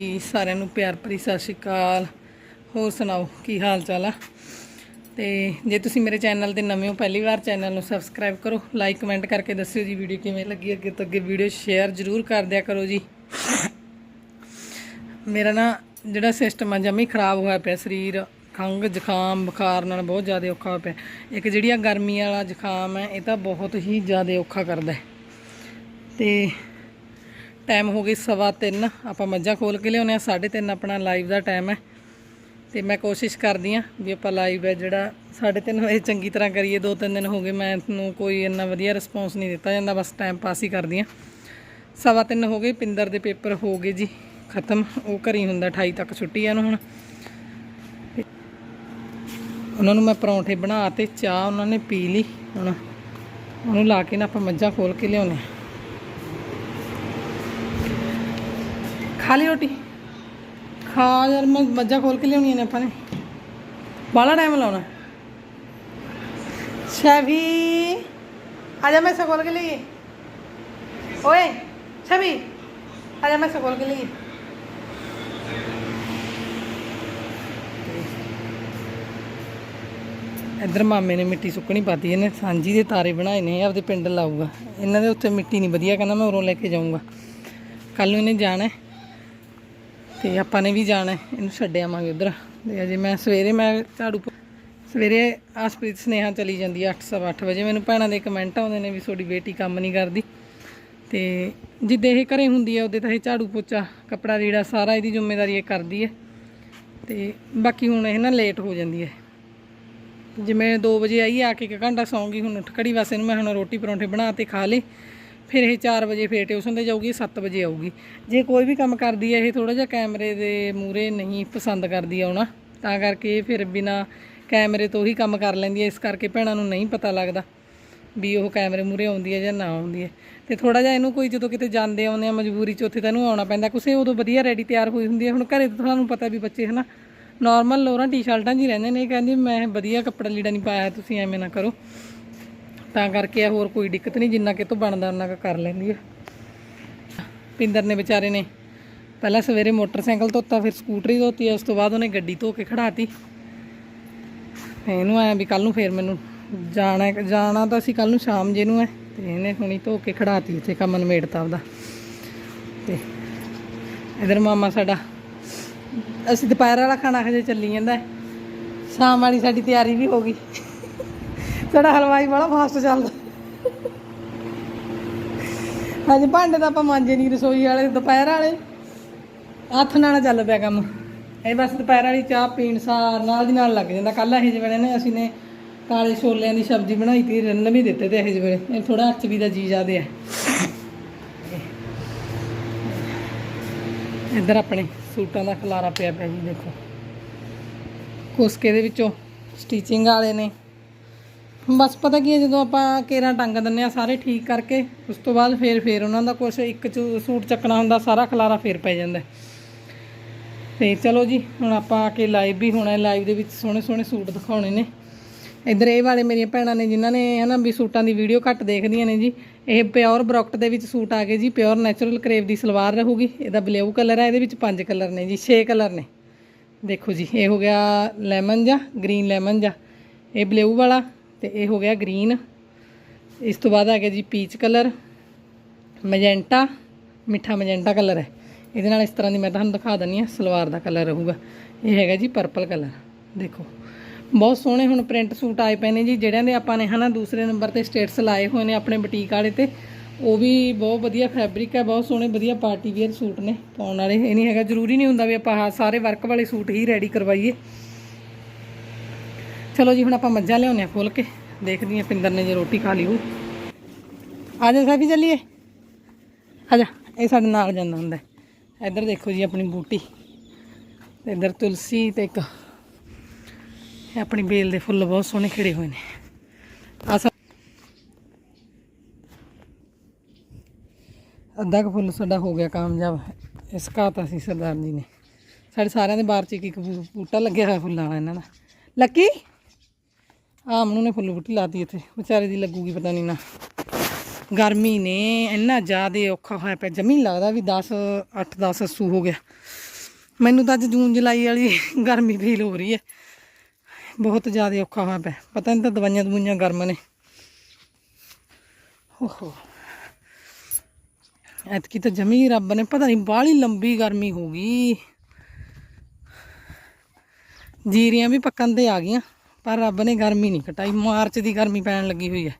ਜੀ, ਸਾਰਿਆਂ ਨੂੰ ਪਿਆਰ ਭਰੀ ਸਤਿ ਸ਼੍ਰੀ ਅਕਾਲ। ਹੋਰ ਸੁਣਾਓ, ਕੀ ਹਾਲ ਚਾਲ ਆ? ਤੇ ਜੇ ਤੁਸੀਂ ਮੇਰੇ ਚੈਨਲ ਤੇ ਨਵੇਂ ਹੋ, ਪਹਿਲੀ ਵਾਰ ਚੈਨਲ ਨੂੰ ਸਬਸਕ੍ਰਾਈਬ ਕਰੋ, ਲਾਈਕ, ਕਮੈਂਟ ਕਰਕੇ ਦੱਸਿਓ ਜੀ ਵੀਡੀਓ ਕਿਵੇਂ ਲੱਗੀ, ਅੱਗੇ ਤੋਂ ਅੱਗੇ ਵੀਡੀਓ ਸ਼ੇਅਰ ਜ਼ਰੂਰ ਕਰ ਦਿਆ ਕਰੋ ਜੀ। ਮੇਰਾ ਨਾ ਜਿਹੜਾ ਸਿਸਟਮ ਆ ਜਮੀ ਖਰਾਬ ਹੋਇਆ ਪਿਆ ਸਰੀਰ। ਖੰਘ, ਜ਼ੁਕਾਮ, ਬੁਖਾਰ ਨਾਲ ਬਹੁਤ ਜ਼ਿਆਦਾ ਔਖਾ ਹੋਇਆ ਪਿਆ। ਇੱਕ ਜਿਹੜੀ ਆ ਗਰਮੀ ਵਾਲਾ ਜ਼ੁਕਾਮ ਹੈ, ਇਹ ਤਾਂ ਬਹੁਤ ਹੀ ਜ਼ਿਆਦਾ ਔਖਾ ਕਰਦਾ ਹੈ। ਤੇ ਟਾਈਮ ਹੋ ਗਈ ਸਵਾ ਤਿੰਨ। ਆਪਾਂ ਮੱਝਾਂ ਖੋਲ ਕੇ ਲਿਆਉਂਦੇ ਆ 3:30 ਆਪਣਾ ਲਾਈਵ ਦਾ ਟਾਈਮ ਹੈ। ਤੇ ਮੈਂ ਕੋਸ਼ਿਸ਼ ਕਰਦੀ ਆ ਵੀ ਆਪਾਂ ਲਾਈਵ ਹੈ ਜਿਹੜਾ 3:30 ਵਜੇ ਚੰਗੀ ਤਰ੍ਹਾਂ ਕਰੀਏ। ਦੋ ਤਿੰਨ ਦਿਨ ਹੋ ਗਏ ਮੈਂ ਨੂੰ ਕੋਈ ਇੰਨਾ ਵਧੀਆ ਰਿਸਪੌਂਸ ਨਹੀਂ ਦਿੱਤਾ ਜਾਂਦਾ। ਬਸ ਟਾਈਮ ਪਾਸ ਹੀ ਕਰਦੀ ਆ ਸਵਾ ਤਿੰਨ ਹੋ ਗਏ। ਪਿੰਦਰ ਦੇ ਪੇਪਰ ਹੋ ਗਏ ਜੀ। ਖਤਮ। ਉਹ ਘਰੀ ਹੁੰਦਾ 28 ਤੱਕ ਛੁੱਟੀ ਆ ਨੂੰ ਹੁਣ। ਉਹਨਾਂ ਨੂੰ ਮੈਂ ਪਰੌਂਠੇ ਬਣਾ ਤੇ ਚਾਹ ਉਹਨਾਂ ਨੇ ਪੀ ਲਈ। ਹੁਣ ਉਹਨੂੰ ਲਾ ਕੇ ਨਾ ਆਪਾਂ ਮੱਝਾਂ ਖੋਲ ਕੇ ਲਿਆਉਣੇ ਆ ਖਾ ਲਈ ਰੋਟੀ? ਖਾ ਯਾਰ, ਮੈਂ ਮੱਝਾਂ ਖੋਲ ਕੇ ਲਿਆਉਣੀਆਂ ਨੇ ਆਪਾਂ ਨੇ। ਬਾਲਾ ਟਾਈਮ ਲਾਉਣਾ। ਸ਼ੈਵੀ, ਆ ਜਾ ਮੈਂ ਸੇ ਕੇ ਲਈ ਓਏ, ਸ਼ੈਵੀ, ਆ ਜਾ ਮੈਂ ਸੇ ਕੇ ਲਈ ਇੱਧਰ ਮਾਮੇ ਨੇ ਮਿੱਟੀ ਸੁੱਕਣੀ ਪਾਤੀ, ਇਹਨੇ ਸਾਂਝੀ ਦੇ ਤਾਰੇ ਬਣਾਏ ਨੇ ਆਪਦੇ ਪਿੰਡ ਲਾਊਗਾ। ਇਹਨਾਂ ਦੇ ਉੱਤੇ ਮਿੱਟੀ ਨਹੀਂ ਵਧੀਆ, ਕਹਿੰਦਾ ਮੈਂ ਉਰੋਂ ਲੈ ਕੇ ਜਾਊਂਗਾ। ਕੱਲ ਨੂੰ ਇਹਨੇ ਜਾਣਾ ਤੇ ਆਪਾਂ ਨੇ ਵੀ ਜਾਣਾ ਇਹਨੂੰ ਛੱਡ ਆਵਾਂਗੇ ਉਧਰ। ਤੇ ਅਜੇ ਮੈਂ ਸਵੇਰੇ ਮੈਂ ਝਾੜੂ ਪ- ਸਵੇਰੇ ਆਸਪ੍ਰੀਤ ਸਨੇਹਾ ਚਲੀ ਜਾਂਦੀ ਹੈ 8:30 ਵਜੇ। ਮੈਨੂੰ ਭੈਣਾਂ ਦੇ ਕਮੈਂਟ ਆਉਂਦੇ ਨੇ ਵੀ ਤੁਹਾਡੀ ਬੇਟੀ ਕੰਮ ਨਹੀਂ ਕਰਦੀ। ਤੇ ਜਿੱਦੇ ਇਹ ਘਰੇ ਹੁੰਦੀ ਹੈ, ਉਹਦੇ ਤਾਂ ਇਹ ਝਾੜੂ ਪੋਚਾ, ਕੱਪੜਾ ਰੀੜਾ ਸਾਰਾ ਇਹਦੀ ਜ਼ਿੰਮੇਵਾਰੀ ਇਹ ਕਰਦੀ ਹੈ। ਤੇ ਬਾਕੀ ਹੁਣ ਇਹ ਨਾ ਲੇਟ ਹੋ ਜਾਂਦੀ ਹੈ। ਜਿਵੇਂ 2 ਵਜੇ ਆਈ, ਆ ਕੇ ਇੱਕ ਘੰਟਾ ਸੌਂਗੀ ਹੁਣ ਉੱਠ ਖੜੀ ਵਾਸਤੇ ਨੂੰ ਮੈਂ ਹੁਣ ਰੋਟੀ ਪਰੌਂਠੇ ਬਣਾ ਤੇ ਖਾ ਲੇ ਫਿਰ ਇਹ 4 ਵਜੇ ਫੇਰ ਟਿਊਸ਼ਨ ਤੇ ਜਾਊਗੀ 7 ਵਜੇ ਆਊਗੀ। ਜੇ ਕੋਈ ਵੀ ਕੰਮ ਕਰਦੀ ਹੈ ਇਹ ਥੋੜਾ ਜਿਹਾ ਕੈਮਰੇ ਦੇ ਮੂਰੇ ਨਹੀਂ ਪਸੰਦ ਕਰਦੀ ਆਉਣਾ। ਤਾਂ ਕਰਕੇ ਫਿਰ ਬਿਨਾ ਕੈਮਰੇ ਤੋਂ ਹੀ ਕੰਮ ਕਰ ਲੈਂਦੀ ਹੈ ਇਸ ਕਰਕੇ ਭੈਣਾਂ ਨੂੰ ਨਹੀਂ ਪਤਾ ਲੱਗਦਾ ਵੀ ਉਹ ਕੈਮਰੇ ਮੂਰੇ ਆਉਂਦੀ ਹੈ ਜਾਂ ਨਾ ਆਉਂਦੀ ਹੈ ਤੇ ਥੋੜਾ ਜਿਹਾ ਇਹਨੂੰ ਕੋਈ ਜਦੋਂ ਕਿਤੇ ਜਾਂਦੇ ਆਉਂਦੇ ਆ ਮਜਬੂਰੀ 'ਚ, ਉੱਥੇ ਤਾਂ ਇਹਨੂੰ ਆਉਣਾ ਪੈਂਦਾ। ਕੁਸੇ ਉਦੋਂ ਵਧੀਆ ਰੈਡੀ ਤਿਆਰ ਹੋਈ ਹੁੰਦੀ ਹੈ ਹੁਣ ਘਰੇ ਤਾਂ ਤੁਹਾਨੂੰ ਪਤਾ ਵੀ ਬੱਚੇ, ਹਨਾ ਨਾਰਮਲ ਲੋਰਾਂ ਟੀ-ਸ਼ਰਟਾਂ 'ਚ ਰਹਿੰਦੇ ਨੇ। ਇਹ ਕਹਿੰਦੀ, ਮੈਂ ਵਧੀਆ ਕੱਪੜਾ ਲੀੜਾ ਨਹੀਂ ਪਾਇਆ, ਤੁਸੀਂ ਐਵੇਂ ਨਾ ਕਰੋ। ਤਾਂ ਕਰਕੇ ਆ, ਹੋਰ ਕੋਈ ਦਿੱਕਤ ਨਹੀਂ, ਜਿੰਨਾ ਕਿ ਤੋਂ ਬਣਦਾ ਉਹਨਾਂ ਕੁ ਕਰ ਲੈਂਦੀ ਆ। ਪਿੰਦਰ ਨੇ ਵਿਚਾਰੇ ਨੇ ਪਹਿਲਾਂ ਸਵੇਰੇ ਮੋਟਰਸਾਈਕਲ ਧੋਤਾ, ਫਿਰ ਸਕੂਟਰੀ ਧੋਤੀ, ਉਸ ਤੋਂ ਬਾਅਦ ਉਹਨੇ ਗੱਡੀ ਧੋ ਕੇ ਖੜਾਤੀ ਇਹਨੂੰ ਆਇਆ ਵੀ ਕੱਲ ਨੂੰ ਫੇਰ ਮੈਨੂੰ ਜਾਣਾ ਜਾਣਾ ਤਾਂ ਸੀ ਕੱਲ ਨੂੰ ਸ਼ਾਮ ਜੇ ਨੂੰ ਹੈ, ਤੇ ਇਹਨੇ ਹੁਣੀ ਧੋ ਕੇ ਖੜਾਤੀ ਉੱਥੇ ਕੰਮ ਨਿਮੇੜਤਾ ਉਹਦਾ ਤੇ ਇਧਰ ਮਾਮਾ ਸਾਡਾ, ਅਸੀਂ ਦੁਪਹਿਰ ਵਾਲਾ ਖਾਣਾ ਹਜੇ ਚੱਲੀ ਜਾਂਦਾ ਸ਼ਾਮ ਵਾਲੀ ਸਾਡੀ ਤਿਆਰੀ ਵੀ ਹੋ ਗਈ। ਸਾਡਾ ਹਲਵਾਈ ਬੜਾ ਫਾਸਟ ਚੱਲਦਾ। ਹਾਂਜੀ ਭਾਂਡੇ ਤਾਂ ਆਪਾਂ ਮਾਂਜੇ ਨਹੀਂ ਰਸੋਈ ਵਾਲੇ, ਦੁਪਹਿਰ ਵਾਲੇ। ਹੱਥ ਨਾਲ ਚੱਲ ਪਿਆ ਕੰਮ। ਇਹ ਬਸ ਦੁਪਹਿਰ ਵਾਲੀ ਚਾਹ ਪੀਣ ਸਾਰ ਨਾਲ ਦੀ ਨਾਲ ਲੱਗ ਜਾਂਦਾ। ਕੱਲ ਇਹ ਜਿਹੇ ਨੇ ਅਸੀਂ ਨੇ ਕਾਲੇ ਛੋਲਿਆਂ ਦੀ ਸਬਜ਼ੀ ਬਣਾਈ ਤੀ, ਰੰਨ ਵੀ ਦਿੱਤੇ ਤੇ ਇਹ ਜਿਹੇ ਵੇਲੇ। ਇਹ ਥੋੜਾ ਅੱਚ ਵੀ ਦਾ ਜੀ ਜਾਦੇ ਹੈ। ਇੱਧਰ ਆਪਣੇ ਸੂਟਾਂ ਦਾ ਖਲਾਰਾ ਪਿਆ ਪਿਆ ਜੀ, ਦੇਖੋ। ਕੁਸਕੇ ਦੇ ਵਿੱਚੋਂ ਸਟਿਚਿੰਗ ਵਾਲੇ ਨੇ। ਬਸ ਪਤਾ ਕੀ ਹੈ, ਜਦੋਂ ਆਪਾਂ ਕੇਰਾਂ ਟੰਗ ਦਿੰਨੇ ਆ ਸਾਰੇ ਠੀਕ ਕਰਕੇ, ਉਸ ਤੋਂ ਬਾਅਦ ਫੇਰ ਫੇਰ ਉਹਨਾਂ ਦਾ ਕੁਝ ਇੱਕ ਚ ਸੂਟ ਚੱਕਣਾ ਹੁੰਦਾ, ਸਾਰਾ ਖਲਾਰਾ ਫੇਰ ਪੈ ਜਾਂਦਾ। ਹੈ। ਤੇ ਚਲੋ ਜੀ, ਹੁਣ ਆਪਾਂ ਆ ਕੇ ਲਾਈਵ ਵੀ ਹੋਣਾ ਲਾਈਵ ਦੇ ਵਿੱਚ ਸੋਹਣੇ ਸੋਹਣੇ ਸੂਟ ਦਿਖਾਉਣੇ ਨੇ। ਇੱਧਰ ਇਹ ਵਾਲੇ ਮੇਰੀਆਂ ਭੈਣਾਂ ਨੇ, ਜਿਨ੍ਹਾਂ ਨੇ ਹਨਾ ਵੀ ਸੂਟਾਂ ਦੀ ਵੀਡੀਓ ਘੱਟ ਦੇਖਦੀਆਂ ਨੇ ਜੀ। ਇਹ ਪਿਓਰ ਬਰੋਕਟ ਦੇ ਵਿੱਚ ਸੂਟ ਆ ਗਏ ਜੀ ਪਿਓਰ ਨੈਚੁਰਲ ਕਰੇਵ ਦੀ ਸਲਵਾਰ ਰਹੂਗੀ। ਇਹਦਾ ਬਲੂ ਕਲਰ ਹੈ, ਇਹਦੇ ਵਿੱਚ ਪੰਜ ਕਲਰ ਨੇ ਜੀ 6 ਕਲਰ ਨੇ। ਦੇਖੋ ਜੀ, ਇਹ ਹੋ ਗਿਆ ਲੈਮਨ ਜਾਂ ਗ੍ਰੀਨ ਲੈਮਨ ਜਾਂ ਇਹ ਬਲੂ ਵਾਲਾ ਤੇ ਇਹ ਹੋ ਗਿਆ ਗ੍ਰੀਨ। ਇਸ ਤੋਂ ਬਾਅਦ ਆ ਗਿਆ ਜੀ ਪੀਚ ਕਲਰ, ਮੈਜੈਂਟਾ, ਮਿੱਠਾ ਮੈਜੈਂਟਾ ਕਲਰ ਹੈ। ਇਹਦੇ ਨਾਲ ਇਸ ਤਰ੍ਹਾਂ ਦੀ ਮੈਂ ਤੁਹਾਨੂੰ ਦਿਖਾ ਦਿੰਨੀ ਆ ਸਲਵਾਰ ਦਾ ਕਲਰ ਰਹੂਗਾ। ਇਹ ਹੈਗਾ ਜੀ ਪਰਪਲ ਕਲਰ, ਦੇਖੋ। ਬਹੁਤ ਸੋਹਣੇ ਹੁਣ ਪ੍ਰਿੰਟ ਸੂਟ ਆਏ ਪਏ ਨੇ ਜੀ, ਜਿਹੜਿਆਂ ਦੇ ਆਪਾਂ ਨੇ ਹਨਾ ਦੂਸਰੇ ਨੰਬਰ ਤੇ ਸਟੇਟਸ ਲਾਏ ਹੋਏ ਨੇ ਆਪਣੇ ਬੁਟੀਕ ਵਾਲੇ ਤੇ, ਉਹ ਵੀ ਬਹੁਤ ਵਧੀਆ ਫੈਬਰਿਕ ਹੈ, ਬਹੁਤ ਸੋਹਣੇ ਵਧੀਆ ਪਾਰਟੀ ਵੇਅਰ ਸੂਟ ਨੇ ਪਾਉਣ ਵਾਲੇ। ਇਹ ਨਹੀਂ ਹੈਗਾ, ਜ਼ਰੂਰੀ ਨਹੀਂ ਹੁੰਦਾ ਵੀ ਆਪਾਂ ਆਹ ਸਾਰੇ ਵਰਕ ਵਾਲੇ ਸੂਟ ਹੀ ਰੈਡੀ ਕਰਵਾਈਏ। ਚਲੋ ਜੀ, ਹੁਣ ਆਪਾਂ ਮੱਝਾਂ ਲਿਆਉਂਦੇ ਆ ਖੋਲ ਕੇ। ਦੇਖਦੀ ਆ ਪਿੰਦਰ ਨੇ ਜੇ ਰੋਟੀ ਖਾ ਲਈ ਉਹ ਆ ਜਾ ਸਾਫੀ ਚੱਲੀਏ। ਆ ਜਾ, ਇਹ ਸਾਡੇ ਨਾਲ ਜਾਂਦਾ ਹੁੰਦਾ ਇੱਧਰ ਦੇਖੋ ਜੀ ਆਪਣੀ ਬੂਟੀ। ਤੇ ਇੱਧਰ ਤੁਲਸੀ ਤੇ ਇੱਕ। ਆਪਣੀ ਬੇਲ ਦੇ ਫੁੱਲ ਬਹੁਤ ਸੋਹਣੇ ਖਿੜੇ ਹੋਏ ਨੇ। ਆ ਅੱਧਾ ਕੁ ਫੁੱਲ ਸਾਡਾ ਹੋ ਗਿਆ ਕਾਮਯਾਬ। ਇਸ ਘਾਤਾ ਸੀ ਸਰਦਾਰ ਜੀ ਨੇ। ਸਾਡੇ ਸਾਰਿਆਂ ਦੇ ਬਾਹਰ ਚ ਇੱਕ ਇੱਕ ਬੂ- ਬੂਟਾ ਲੱਗਿਆ ਹੋਇਆ ਫੁੱਲਾਂ ਵਾਲਾ ਇਹਨਾਂ ਦਾ। ਲੱਕੀ? ਆ ਮਨੂ ਨੇ ਫੁੱਲ ਬੂਟੀ ਲਾਤੀ ਇੱਥੇ। ਵਿਚਾਰੇ ਦੀ ਲੱਗੂਗੀ ਪਤਾ ਨਹੀਂ ਨਾ। ਗਰਮੀ ਨੇ ਇੰਨਾ ਜ਼ਿਆਦਾ ਔਖਾ ਹੋਇਆ ਪਿਆ। ਜਮੀ ਲੱਗਦਾ ਵੀ 10 8 10 ਅੱਸੂ ਹੋ ਗਿਆ। ਮੈਨੂੰ ਤਾਂ ਅੱਜ ਜੂਨ, ਜੁਲਾਈ ਵਾਲੀ ਗਰਮੀ ਫੀਲ ਹੋ ਰਹੀ ਹੈ। ਬਹੁਤ ਜ਼ਿਆਦਾ ਔਖਾ ਹੋਇਆ ਪਿਆ। ਪਤਾ ਨਹੀਂ ਤਾਂ ਦਵਾਈਆਂ ਦਵਾਈਆਂ ਗਰਮ ਨੇ। ਓਹੋ। ਐਤਕੀ ਤਾਂ ਜਮੀ ਰੱਬ ਨੇ, ਪਤਾ ਨਹੀਂ ਬਾਹਲੀ ਲੰਬੀ ਗਰਮੀ ਹੋ ਗਈ। ਜੀਰੀਆਂ ਵੀ ਪੱਕਣ ਤੇ ਆ ਗਈਆਂ। ਪਰ ਰੱਬ ਨੇ ਗਰਮੀ ਨਹੀਂ ਘਟਾਈ ਮਾਰਚ ਦੀ ਗਰਮੀ ਪੈਣ ਲੱਗੀ ਹੋਈ ਹੈ।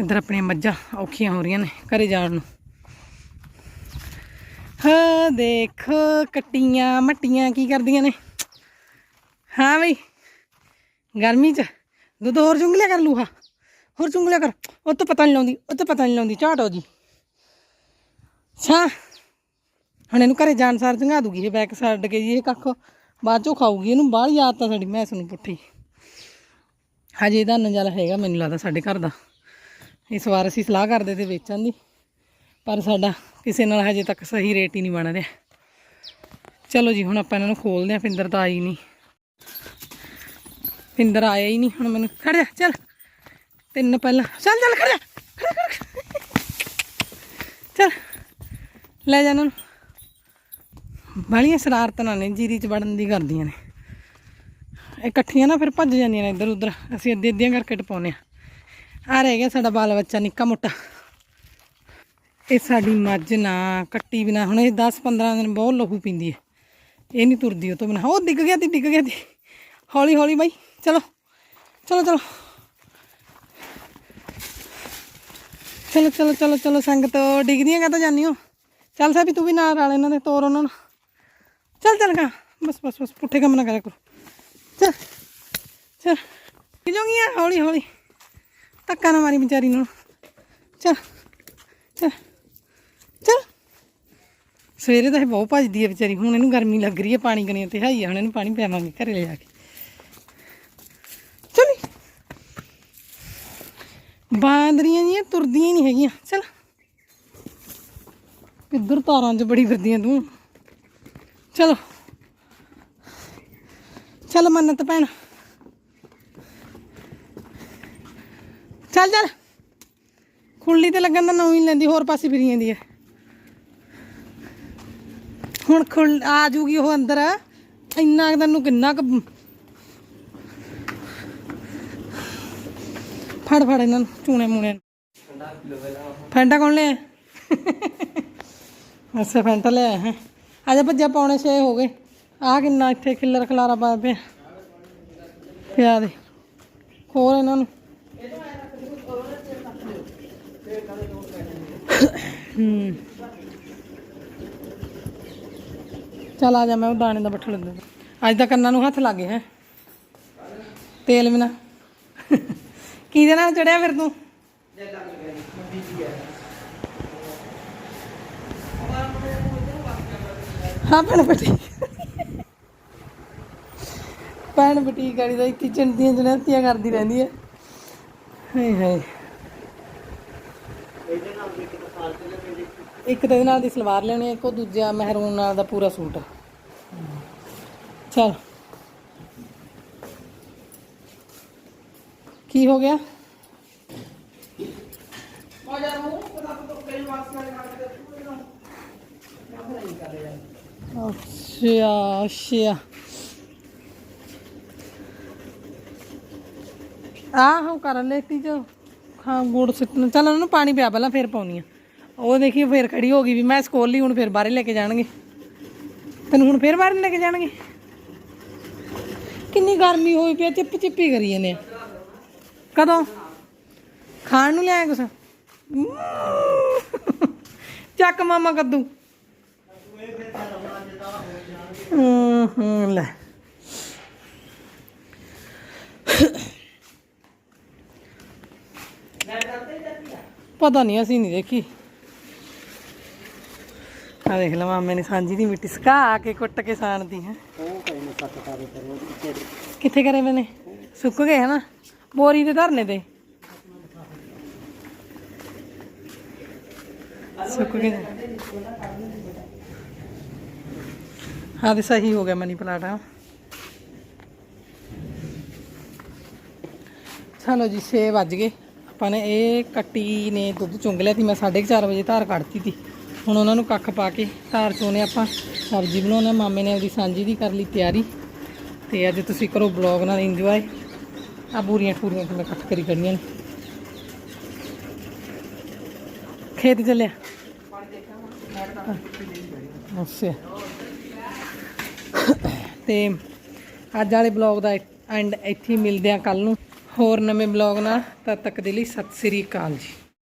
ਇੱਧਰ ਆਪਣੀਆਂ ਮੱਝਾਂ ਔਖੀਆਂ ਹੋ ਰਹੀਆਂ ਨੇ ਘਰੇ ਜਾਣ ਨੂੰ। ਹਾਂ, ਦੇਖੋ, ਕੱਟੀਆਂ, ਮੱਟੀਆਂ ਕੀ ਕਰਦੀਆਂ ਨੇ। ਹਾਂ ਬਈ, ਗਰਮੀ ਚ ਦੁੱਧ ਹੋਰ ਚੁੰਗ ਲਿਆ ਕਰ ਲੂਹਾ। ਹੋਰ ਚੁੰਗਲਿਆ ਕਰ, ਉਹ ਤਾਂ ਪਤਾ ਨਹੀਂ ਲਾਉਂਦੀ, ਉਹ ਤਾਂ ਪਤਾ ਨਹੀਂ ਲਾਉਂਦੀ, ਝਾਟੋ ਜੀ। ਛਾ, ਹੁਣ ਇਹਨੂੰ ਘਰੇ ਜਾਣ ਸਾਰ ਚੰਗਾ ਦੂਗੀ, ਇਹ ਬੈਕ ਛੱਡ ਕੇ ਜੀ, ਇਹ ਕੱਖ। ਬਾਅਦ ਚੋਂ ਖਾਊਗੀ ਇਹਨੂੰ, ਬਾਹਰ ਯਾਦ ਆ ਸਾਡੀ ਮੈਸ ਨੂੰ ਪੁੱਠੀ। ਹਜੇ ਇਹਦਾ ਨਜ਼ਾਰਾ ਹੈਗਾ ਮੈਨੂੰ ਲੱਗਦਾ ਸਾਡੇ ਘਰ ਦਾ। ਇਸ ਵਾਰ ਅਸੀਂ ਸਲਾਹ ਕਰਦੇ ਤੇ ਵੇਚਣ ਦੀ, ਪਰ ਸਾਡਾ ਕਿਸੇ ਨਾਲ ਹਜੇ ਤੱਕ ਸਹੀ ਰੇਟ ਹੀ ਨਹੀਂ ਬਣ ਰਿਹਾ। ਚਲੋ ਜੀ, ਹੁਣ ਆਪਾਂ ਇਹਨਾਂ ਨੂੰ ਖੋਲਦੇ ਹਾਂ, ਪਿੰਦਰ ਤਾਂ ਆਈ ਨਹੀਂ। ਪਿੰਦਰ ਆਇਆ ਹੀ ਨਹੀਂ, ਹੁਣ ਮੈਨੂੰ ਖੜ ਜਾ, ਚੱਲ। ਤਿੰਨ ਪਹਿਲਾਂ, ਚੱਲ ਚੱਲ, ਖੜ ਖੜ ਜਾ। ਚੱਲ, ਲੈ ਜਾ ਇਹਨਾਂ ਨੂੰ। ਬਾਲੀਆਂ ਸ਼ਰਾਰਤਾਂ ਨੇ ਜੀਰੀ ਚ ਵੜਨ ਦੀ ਕਰਦੀਆਂ ਨੇ। ਇਕੱਠੀਆਂ ਨਾ ਫਿਰ ਭੱਜ ਜਾਂਦੀਆਂ ਨੇ ਇੱਧਰ ਉੱਧਰ। ਅਸੀਂ ਅੱਧੇ ਅੱਧੀਆਂ ਕਰਕੇ ਟਪਾਉਂਦੇ ਆ ਆ ਰਹਿ ਗਿਆ ਸਾਡਾ ਬਾਲ ਬੱਚਾ ਨਿੱਕਾ ਮੋਟਾ। ਇਹ ਸਾਡੀ ਮੱਝ ਨਾ, ਕੱਟੀ ਬਿਨਾ ਹੁਣ ਇਹ 10 15 ਦਿਨ ਬਹੁਤ ਲਹੂ ਪੀਂਦੀ ਹੈ। ਇਹ ਨਹੀਂ ਤੁਰਦੀ ਉਹ ਤੋਂ ਬਿਨਾ। ਉਹ ਡਿੱਗ ਗਿਆ ਤੀ ਡਿੱਗ ਗਿਆ ਤੀ ਹੌਲੀ ਹੌਲੀ ਬਾਈ, ਚਲੋ ਚਲੋ ਚਲੋ। ਚਲੋ ਚਲੋ ਚਲੋ ਚਲੋ, ਸੰਗਤ। ਡਿੱਗਦੀਆਂ ਕਾ ਜਾਂਦੀ ਹੋ? ਚੱਲ ਸਾਬੀ, ਤੂੰ ਵੀ ਨਾਲ ਰਲ ਇਹਨਾਂ ਦੇ, ਤੋਰ ਉਹਨਾਂ ਨੂੰ। ਚੱਲ ਚੱਲ ਗਾ। ਬਸ ਬਸ ਬਸ, ਪੁੱਠੇ ਕੰਮ ਨਾ ਕਰਿਆ ਕਰੋ। ਚੱਲ ਚੱਲ। ਕਿ ਜੋਗੀਆਂ ਹੌਲੀ ਹੌਲੀ। ਧੱਕਾ ਨਾ ਮਾਰੀ ਵਿਚਾਰੀ ਨੂੰ। ਚੱਲ ਚੱਲ ਚੱਲ। ਸਵੇਰੇ ਤਾਂ ਇਹ ਬਹੁਤ ਭੱਜਦੀ ਹੈ ਵਿਚਾਰੀ। ਹੁਣ ਇਹਨੂੰ ਗਰਮੀ ਲੱਗ ਰਹੀ ਹੈ ਪਾਣੀ ਕਣੀ ਤੇ ਹਾਈ ਹੁਣ ਇਹਨੂੰ ਪਾਣੀ ਪਿਆਵਾਂਗੇ ਘਰੇ ਲੈ ਜਾ ਕੇ। ਚਲੀ। ਬਾਂਦਰੀਆਂ ਜੀਆਂ ਤੁਰਦੀਆਂ ਹੀ ਨਹੀਂ ਹੈਗੀਆਂ। ਚਲ। ਕਿੱਧਰ ਤਾਰਾਂ 'ਚ ਬੜੀ ਫਿਰਦੀਆਂ ਤੂੰ? ਚਲੋ। ਚੱਲ ਮੰਨਤ ਭੈਣ। ਚੱਲ ਚੱਲ। ਖੁੱਲੀ ਤੇ ਲੱਗਣ ਦਾ ਨਾਂ ਹੀ ਲੈਂਦੀ, ਹੋਰ ਪਾਸੇ ਫਿਰੀ ਜਾਂਦੀ ਹੈ ਹੁਣ ਖੁੱਲ ਆ ਜੂਗੀ ਉਹ ਅੰਦਰ। ਇੰਨਾ ਕੁ ਤੈਨੂੰ ਕਿੰਨਾ ਕੁ ਫੜ ਫੜ ਇਹਨਾਂ ਨੂੰ, ਚੂਣੇ ਮੂਣੇ ਫੈਂਟਾ ਕੌਣ ਲਿਆ ਅੱਛਾ, ਫੈਂਟਾ ਲਿਆ ਹੈ। ਅਜੇ ਭੱਜਿਆ ਪੌਣੇ 6 ਹੋ ਗਏ। ਆ ਕਿੰਨਾ ਇੱਥੇ ਖਿੱਲਰ ਖਲਾਰਾ ਪਾਇਆ ਪਿਆ। ਪਿਆ ਦੇ। ਖੋਲ ਇਹਨਾਂ ਨੂੰ। ਹੂੰ। ਚਲ ਆ ਜਾ ਮੈਂ ਉਹ ਦਾਣੇ ਦਾ ਬੱਠਲ ਦੇ ਅੱਜ ਤਾਂ ਕੰਨਾਂ ਨੂੰ ਹੱਥ ਲੱਗੇ ਹੈ। ਤੇਲ ਬਿਨਾ ਕਿਹਦੇ ਨਾਲ ਚੜਿਆ ਫਿਰ ਤੂੰ? ਹਾਂ, ਭੈਣ ਬਟੀ ਭੈਣ ਬਟੀ ਗਾੜੀ ਦਾ ਕਿਚਨ ਦੀਆਂ ਜਨਤੀਆਂ ਕਰਦੀ ਰਹਿੰਦੀ ਹੈ। ਹਾਏ ਹਾਏ। ਇੱਕ ਤਾਂ ਇਹਦੇ ਨਾਲ ਦੀ ਸਲਵਾਰ ਲੈਣੀ ਹੈ, ਇੱਕ ਦੂਜਾ ਮਹਿਰੂਨ ਨਾਲ ਦਾ ਪੂਰਾ ਸੂਟ। ਚਲ। ਕੀ ਹੋ ਗਿਆ? ਅੱਛਾ ਅੱਛਾ। ਆਹੋ ਕਰ ਲੈਤੀ ਜੋ। ਹਾਂ, ਗੁੜ ਸਿੱਟਣ। ਚੱਲ ਉਹਨਾਂ ਨੂੰ ਪਾਣੀ ਪਿਆ ਪਹਿਲਾਂ ਫਿਰ ਪਾਉਣੀ ਆ। ਉਹ ਦੇਖੀ, ਫਿਰ ਖੜੀ ਹੋ ਗਈ ਵੀ ਮੈਂ ਸਕੂਲ ਲਈ ਹੁਣ ਫਿਰ ਬਾਹਰ ਲੈ ਕੇ ਜਾਣਗੇ। ਤੈਨੂੰ ਹੁਣ ਫਿਰ ਬਾਹਰ ਲੈ ਕੇ ਜਾਣਗੇ। ਕਿੰਨੀ ਗਰਮੀ ਹੋਈ ਪਈ ਚਿੱਪ ਚਿੱਪੀ ਕਰੀ ਜਾਂਦੇ ਕਦੋਂ? ਖਾਣ ਨੂੰ ਲਿਆਇਆ ਕੁਛ? ਚੱਕ ਮਾਮਾ ਕੱਦੂ। ਹੂੰ ਲੈ। ਪਤਾ ਨਹੀਂ, ਅਸੀਂ ਨਹੀਂ ਦੇਖੀ। ਆ ਦੇਖ ਲਾ ਮਾਮੇ ਨੇ ਸਾਂਝੀ ਦੀ ਮਿੱਟੀ ਸੁਕਾ ਕੇ ਕੁੱਟ ਕੇ ਸਾਣਦੀ ਹੈ। ਉਹ ਕਿੱਥੇ ਕਰੇ ਮੈਨੇ? ਸੁੱਕ ਗਏ, ਹਨਾ? ਬੋਰੀ ਦੇ ਧਰਨੇ ਤੇ। ਸੁੱਕ ਗਏ। ਹਾਂ ਤੇ ਸਹੀ ਹੋ ਗਿਆ ਮਨੀ ਪਲਾਟ। ਆ ਚਲੋ ਜੀ 6 ਵੱਜ ਗਏ। ਆਪਾਂ ਨੇ ਇਹ ਕੱਟੀ ਨੇ ਦੁੱਧ ਚੁੰਗ ਲਿਆ ਸੀ, ਮੈਂ 4:30 ਵਜੇ ਧਾਰ ਕੱਢਤੀ ਸੀ। ਹੁਣ ਉਹਨਾਂ ਨੂੰ ਕੱਖ ਪਾ ਕੇ ਧਾਰ ਚੋਨੇ ਆਪਾਂ। ਸਬਜ਼ੀ ਬਣਾਉਣਾ, ਮਾਮੇ ਨੇ ਆਪਦੀ ਸਾਂਝੀ ਦੀ ਕਰ ਲਈ ਤਿਆਰੀ। ਤੇ ਅੱਜ ਤੁਸੀਂ ਕਰੋ ਬਲੌਗ ਨਾਲ ਇੰਜੋਏ ਆ ਬੂਰੀਆਂ ਠੂਰੀਆਂ ਕਿਵੇਂ ਕੱਟ ਕਰੀ ਕਰਨੀਆਂ ਨੇ। ਖੇਤ ਚੱਲਿਆ? ਅੱਛਾ। ਤੇ ਅੱਜ ਵਾਲੇ ਬਲੌਗ ਦਾ ਐਂਡ ਇੱਥੇ ਹੀ ਮਿਲਦੇ ਆ ਕੱਲ ਨੂੰ। ਹੋਰ ਨਵੇਂ ਬਲੌਗ ਨਾਲ ਤਦ ਤੱਕ ਦੇ ਲਈ ਸਤਿ ਸ੍ਰੀ ਅਕਾਲ ਜੀ।